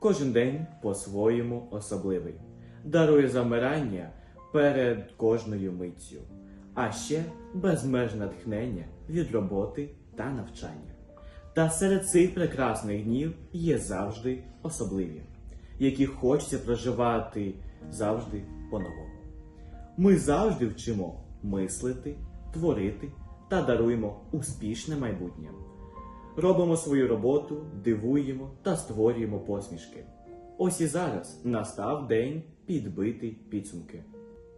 Кожен день по-своєму особливий, дарує замирання перед кожною миттю, а ще безмежне натхнення від роботи та навчання. Та серед цих прекрасних днів є завжди особливі, які хочеться проживати завжди по-новому. Ми завжди вчимо мислити, творити та даруємо успішне майбутнє. Робимо свою роботу, дивуємо та створюємо посмішки. Ось і зараз настав день підбити підсумки.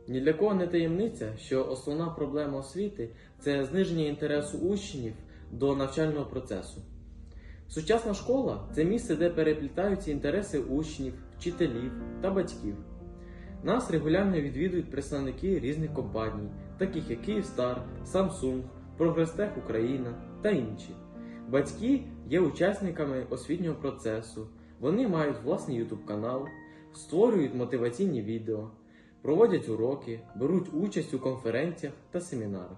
Ні для кого не таємниця, що основна проблема освіти це зниження інтересу учнів до навчального процесу. Сучасна школа це місце, де переплітаються інтереси учнів, вчителів та батьків. Нас регулярно відвідують представники різних компаній, таких як Київстар, Samsung, Прогрестех Україна та інші. Батьки є учасниками освітнього процесу, вони мають власний YouTube канал, створюють мотиваційні відео, проводять уроки, беруть участь у конференціях та семінарах.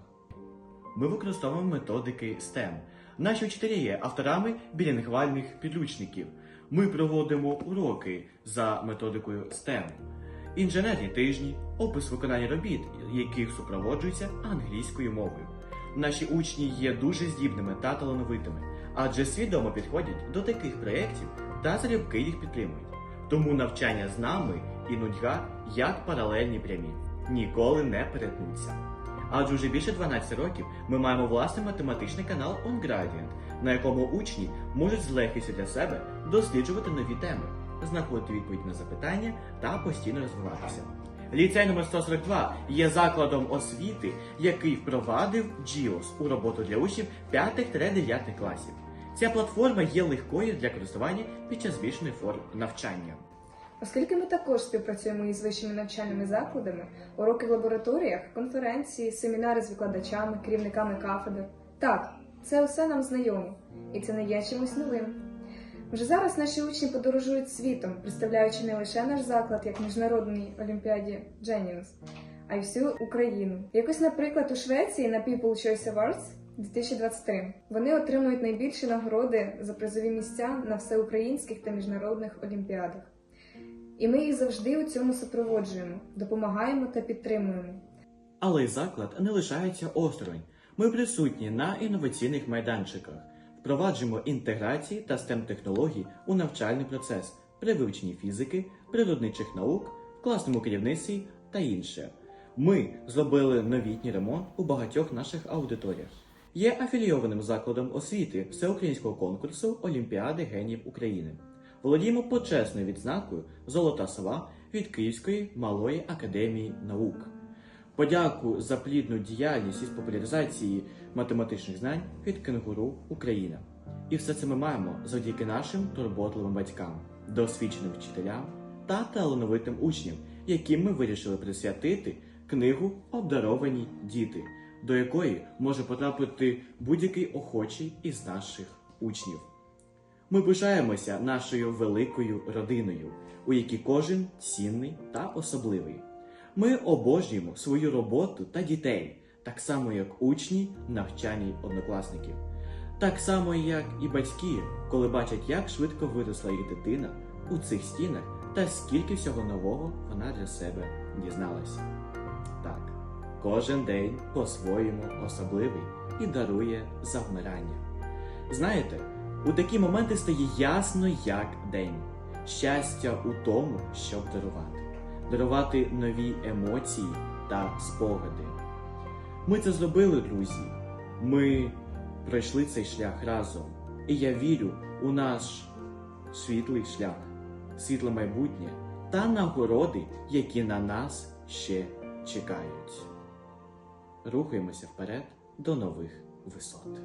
Ми використовуємо методики STEM. Наші вчителі є авторами білінгвальних підручників. Ми проводимо уроки за методикою STEM. Інженерні тижні, опис виконання робіт, яких супроводжується англійською мовою. Наші учні є дуже здібними та талановитими, адже свідомо підходять до таких проєктів та залюбки їх підтримують. Тому навчання з нами і нудьга як паралельні прямі ніколи не перетнуться. Адже вже більше 12 років ми маємо власний математичний канал OnGradient, на якому учні можуть з легкістю для себе досліджувати нові теми, знаходити відповідь на запитання та постійно розвиватися. Ліцей номер 142 є закладом освіти, який впровадив GIOS у роботу для учнів 5-9 класів. Ця платформа є легкою для користування під час збільшеної форм навчання. Оскільки ми також співпрацюємо із вищими навчальними закладами, уроки в лабораторіях, конференції, семінари з викладачами, керівниками кафедр. Так, це усе нам знайомо, і це не є чимось новим. Вже зараз наші учні подорожують світом, представляючи не лише наш заклад як міжнародній олімпіаді Genius, а й всю Україну. Якось, наприклад, у Швеції на People Choice Awards 2023 вони отримують найбільші нагороди за призові місця на всеукраїнських та міжнародних олімпіадах. І ми їх завжди у цьому супроводжуємо, допомагаємо та підтримуємо. Але й заклад не лишається осторонь. Ми присутні на інноваційних майданчиках, впроваджуємо інтеграції та stem технологій у навчальний процес при вивченні фізики, природничих наук, класному керівництві та інше. Ми зробили новітній ремонт у багатьох наших аудиторіях. Є афілійованим закладом освіти всеукраїнського конкурсу Олімпіади генів України. Володіємо почесною відзнакою Золота сова від Київської малої академії наук. Подяку за плідну діяльність із популяризації математичних знань від Кенгуру Україна. І все це ми маємо завдяки нашим турботливим батькам, досвідченим вчителям та талановитим учням, яким ми вирішили присвятити книгу Обдаровані діти, до якої може потрапити будь-який охочий із наших учнів. Ми пишаємося нашою великою родиною, у якій кожен цінний та особливий. Ми обожнюємо свою роботу та дітей, так само як учні навчанні однокласників, так само як і батьки, коли бачать, як швидко виросла їх дитина у цих стінах та скільки всього нового вона для себе дізналася. Кожен день по-своєму особливий і дарує завмирання. Знаєте, у такі моменти стає ясно, як день. Щастя у тому, щоб дарувати, дарувати нові емоції та спогади. Ми це зробили, друзі. Ми пройшли цей шлях разом. І я вірю у наш світлий шлях, світле майбутнє та нагороди, які на нас ще чекають. Рухаємося вперед до нових висот.